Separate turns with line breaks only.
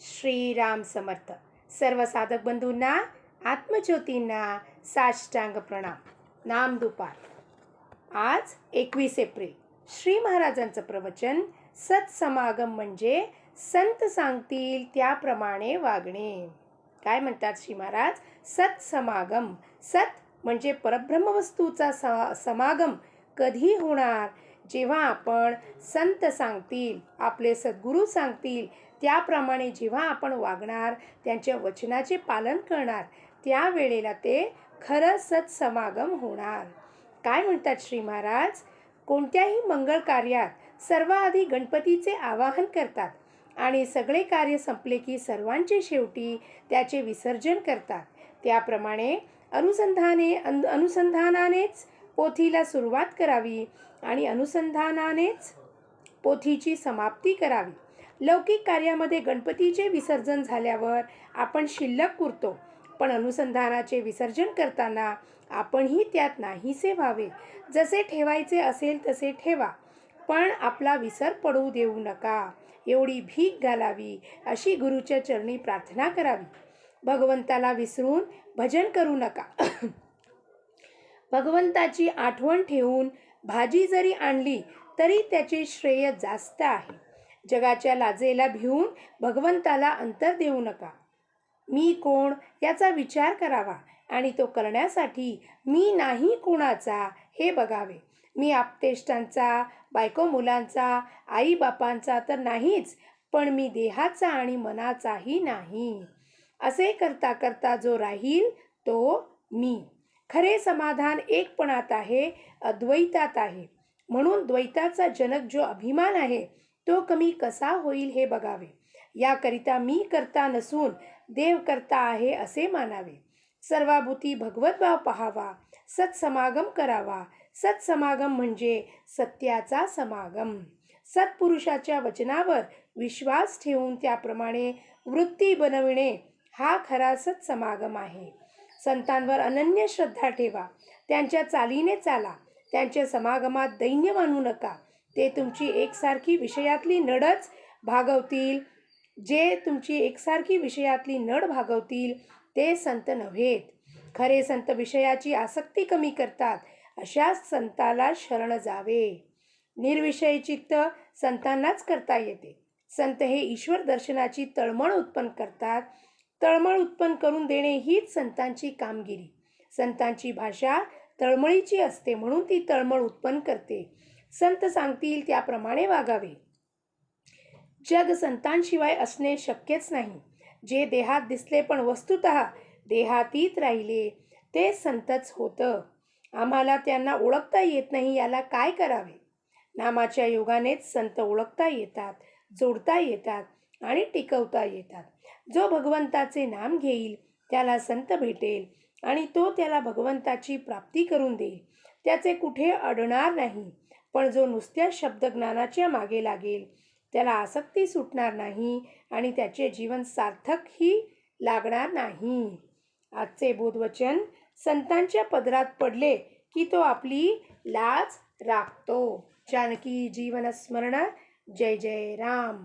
श्रीराम समर्थ. सर्व साधक बंधूंना आत्मज्योतींना साष्टांग प्रणाम. नाम दुपार. आज एकवीस एप्रिल. श्री महाराजांचं प्रवचन सत्समागम म्हणजे संत सांगतील त्याप्रमाणे वागणे. काय म्हणतात श्री महाराज? सत्समागम. सत म्हणजे परब्रह्मवस्तूचा स समागम. कधी होणार? जेव्हा आपण संत सांगतील आपले सद्गुरू सांगतील त्याप्रमाणे जेव्हा आपण वागणार त्यांच्या वचनाचे पालन करणार त्यावेळेला ते खरं सत्समागम होणार. काय म्हणतात श्री महाराज? कोणत्याही मंगळ कार्यात सर्वाआधी गणपतीचे आवाहन करतात आणि सगळे कार्य संपले की सर्वांचे शेवटी त्याचे विसर्जन करतात. त्याप्रमाणे अनुसंधाने अन अनुसंधानानेच पोथीला सुरुवात करावी आणि अनुसंधानानेच पोथीची समाप्ती करावी. लौकिक कार्यामध्ये गणपतीचे विसर्जन झाल्यावर आपण शिल्लक उरतो पण अनुसंधानाचे विसर्जन करताना आपणही त्यात नाहीसे व्हावे. जसे ठेवायचे असेल तसे ठेवा पण आपला विसर पडू देऊ नका. एवढी भीक घालावी अशी गुरुच्या चरणी प्रार्थना करावी. भगवंताला विसरून भजन करू नका. भगवंताची आठवण ठेवून भाजी जरी आणली तरी त्याचे श्रेय जास्त आहे. जगाच्या लाजेला भिवून भगवंताला अंतर देऊ नका. मी कोण याचा विचार करावा आणि तो करण्यासाठी मी नाही कोणाचा हे बघावे. मी आपतेष्टांचा बायको मुलांचा आई बापांचा तर नाहीच पण मी देहाचा आणि मनाचाही नाही. असे करता करता जो राहील तो मी. खरे समाधान एकपणात आहे अद्वैतात आहे. म्हणून द्वैताचा जनक जो अभिमान आहे तो कमी कसा होईल हे बघावे. याकरिता मी करता नसून देव करता आहे असे मानावे. सर्वाभूती भगवतभाव पहावा सत्समागम करावा. सत्समागम म्हणजे सत्याचा समागम. सत्पुरुषाच्या वचनावर विश्वास ठेवून त्याप्रमाणे वृत्ती बनविणे हा खरा सत्समागम आहे. संतांवर अनन्य श्रद्धा ठेवा. त्यांच्या चालीने चाला. त्यांच्या समागमात दैन्य मानू नका. ते तुमची एकसारखी विषयातली नडच भागवतील. जे तुमची एकसारखी विषयातली नड भागवतील ते संत नव्हेत. खरे संत विषयाची आसक्ती कमी करतात. अशा संताला शरण जावे. निर्विषयी चित्त संतांनाच करता येते. संत हे ईश्वर दर्शनाची तळमळ उत्पन्न करतात. तळमळ उत्पन्न करून देणे हीच संतांची कामगिरी. संतांची भाषा तळमळीची असते म्हणून ती तळमळ उत्पन्न करते. संत सांगतील त्याप्रमाणे वागावे. जग संतांशिवाय असणे शक्यच नाही. जे देहात दिसले पण वस्तुत देहातीत राहिले ते संतच होतं. आम्हाला त्यांना ओळखता येत नाही याला काय करावे? नामाच्या योगानेच संत ओळखता येतात जोडता येतात आणि टिकवता येतात. जो भगवंताचे नाम घेईल त्याला संत भेटेल आणि तो त्याला भगवंताची प्राप्ती करून देईल. त्याचे कुठे अडणार नाही पण जो नुसत्या शब्दज्ञानाच्या मागे लागेल त्याला आसक्ती सुटणार नाही आणि त्याचे जीवन सार्थकही लागणार नाही. आजचे बोधवचन संतांच्या पदरात पडले की तो आपली लाज राखतो. जानकी जीवन स्मरण जय जय राम.